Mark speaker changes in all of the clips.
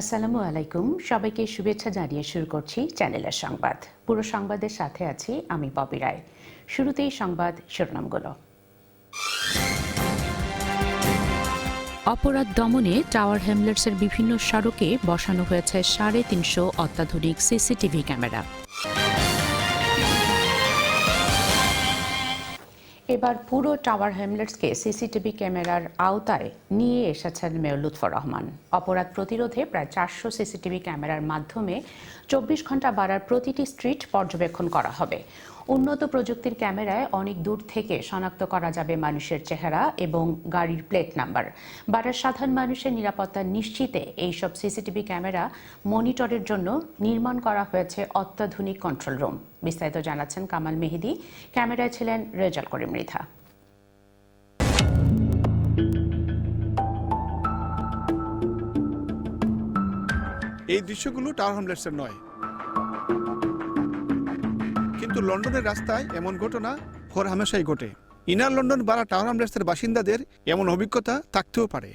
Speaker 1: আসসালামু আলাইকুম। সবাইকে শুভেচ্ছা জানিয়ে শুরু করছি চ্যানেলের সংবাদ। পুরো সংবাদের সাথে আছি আমি ববি রায়। শুরুতেই সংবাদ শিরোনামগুলো। অপরাধ দমনে টাওয়ার হ্যামলেটসের বিভিন্ন সড়কে বসানো হয়েছে সাড়ে তিনশো অত্যাধুনিক সিসিটিভি ক্যামেরা। এবার পুরো টাওয়ার হ্যামলেটসকে সিসিটিভি ক্যামেরার আওতায় নিয়ে এসেছেন মেয়র লুৎফর রহমান। অপরাধ প্রতিরোধে প্রায় চারশো সিসিটিভি ক্যামেরার মাধ্যমে চব্বিশ ঘণ্টা বাড়ার প্রতিটি স্ট্রিট পর্যবেক্ষণ করা হবে। উন্নত প্রযুক্তির ক্যামেরায় অনেক দূর থেকে শনাক্ত করা যাবে মানুষের চেহারা এবং গাড়ির প্লেট নাম্বার। বাড়ার সাধারণ মানুষের নিরাপত্তা নিশ্চিতে এইসব সিসিটিভি ক্যামেরা মনিটরের জন্য নির্মাণ করা হয়েছে অত্যাধুনিক কন্ট্রোল রুম বিস্তারিত জানাচ্ছেন কামাল মেহেদি। ক্যামেরায় ছিলেন রেজাল করিম মৃধা।
Speaker 2: এই দৃশ্যগুলো টাওয়ার হ্যামলেটসের নয় কিন্তু লন্ডনের রাস্তায় এমন ঘটনা হর হামেশাই ঘটে। ইনার লন্ডন বারা টাওয়ার হ্যামলেটসের বাসিন্দাদের এমন অভিজ্ঞতা থাকতেও পারে।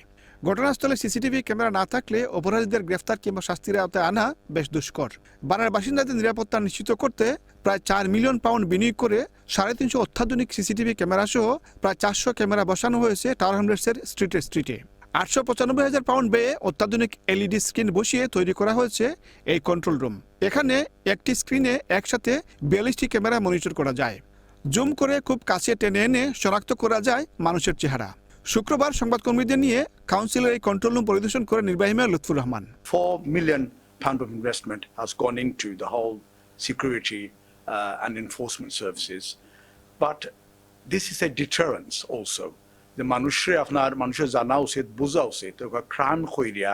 Speaker 2: ঘটনাস্থলে সিসিটিভি ক্যামেরা না থাকলে অপরাধীদের গ্রেফতার কিংবা শাস্তির আওতায় আনা বেশ দুষ্কর। বারার বাসিন্দাদের নিরাপত্তা নিশ্চিত করতে প্রায় চার মিলিয়ন পাউন্ড বিনিয়োগ করে সাড়ে তিনশো অত্যাধুনিক সিসিটিভি ক্যামেরা সহ প্রায় চারশো ক্যামেরা বসানো হয়েছে টাওয়ার হ্যামলেটসের স্ট্রিটে স্ট্রিটে। আটশো পঁচানব্বই হাজার পাউন্ড ব্যয়ে অত্যাধুনিক এলইডি স্ক্রিন বসিয়ে তৈরি করা হয়েছে এই কন্ট্রোল রুম এখানে একটি স্ক্রিনে একসাথে বিয়াল্লিশটি ক্যামেরা মনিটর করা যায় জুম করে খুব কাছে টেনে এনে শনাক্ত করা যায় মানুষের চেহারা শুক্রবার সংবাদকর্মীদের নিয়ে কাউন্সিলের এই কন্ট্রোল রুম পরিদর্শন করে নির্বাহী mayor Lutfur Rahman
Speaker 3: four million pound of investment has gone into the whole security uh, and enforcement services. But this is a deterrence also. The মানুষে আপনার মানুষের জানা উচিত বোঝা উচিত crime কইরিয়া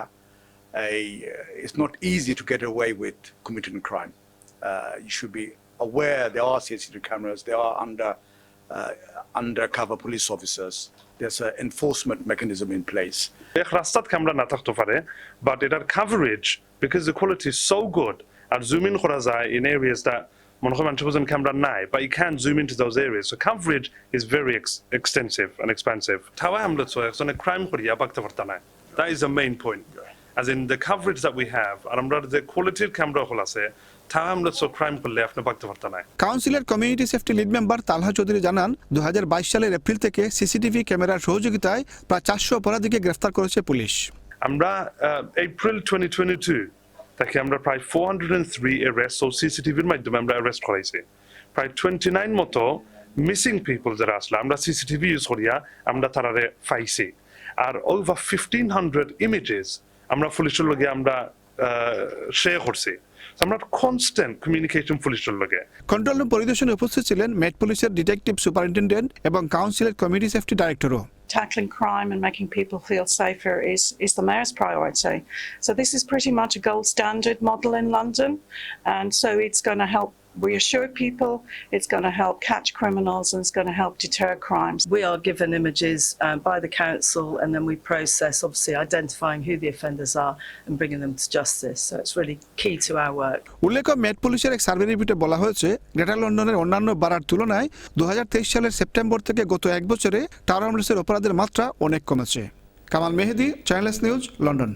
Speaker 3: it's not easy to get away with committing crime. Uh, you should be aware there are CCTV cameras, there are under uh, undercover police officers. There's an enforcement mechanism in place.
Speaker 4: এক রাস্তাত camera না থাকতে পারে but এটার coverage because the quality is so good R zoom in করা যায় in areas that into those areas so coverage is very extensive and expensive ঠাওয়া আমরা তো crime করিয়া বাগতে পারতা না that is the main point as in the coverage that we have আর আমরা যে কোয়ালিটির ক্যামেরা হল আছে
Speaker 2: কাউন্সিলের community safety lead member Talha Chowdhury জানান দু সালের এপ্রিল থেকে সিসিটিভি ক্যামেরার সহযোগিতায় প্রায় চারশো অপরাধীকে গ্রেফতার করেছে পুলিশ।
Speaker 4: আমরা এপ্রিল টোয়েন্টি টোয়েন্টি টু তাকে আমরা প্রায় four hundred and three arrest ও সিসিটিভির মাধ্যমে আমরা অ্যারেস্ট করাইছি। প্রায় টোয়েন্টি নাইন মতো মিসিং পিপল যারা আসলে, আমরা সিসিটিভি ইউজ করিয়া আমরা তারারে পাইছি। আর ওভার ফিফটিন হান্ড্রেড ইমেজেস আমরা পুলিশের লগে আমরা শেয়ার করছি। আমরা কনস্ট্যান্ট কমিউনিকেশন পুলিশের লগে।
Speaker 2: কন্ট্রোল রুম পরিদর্শনে উপস্থিত ছিলেন মেট পুলিশের ডিটেকটিভ সুপারিনটেন্ডেন্ট এবং কাউন্সিলের কমিউনিটি সেফটি ডাইরেক্টরও
Speaker 5: tackling crime and making people feel safer is, is the Mayor's priority. So this is pretty much a gold standard model in London. And so it's going to help reassure people, it's going to help catch criminals, and it's going to help deter crimes.
Speaker 6: We are given images um, by the council and then we process, obviously, identifying who the offenders are and bringing them to justice. So it's really key to our work.
Speaker 2: উল্লেখ্য মেট পুলিশের এক survey রিপোর্টে বলা হয়েছে greater লন্ডনের অন্যান্য বাড়ার তুলনায় দু হাজার তেইশ সালের সেপ্টেম্বর থেকে গত এক বছরে টাওয়ার হ্যামলেটসের অপরাধের মাত্রা অনেক কমেছে Kamal Mehedi Channel S news London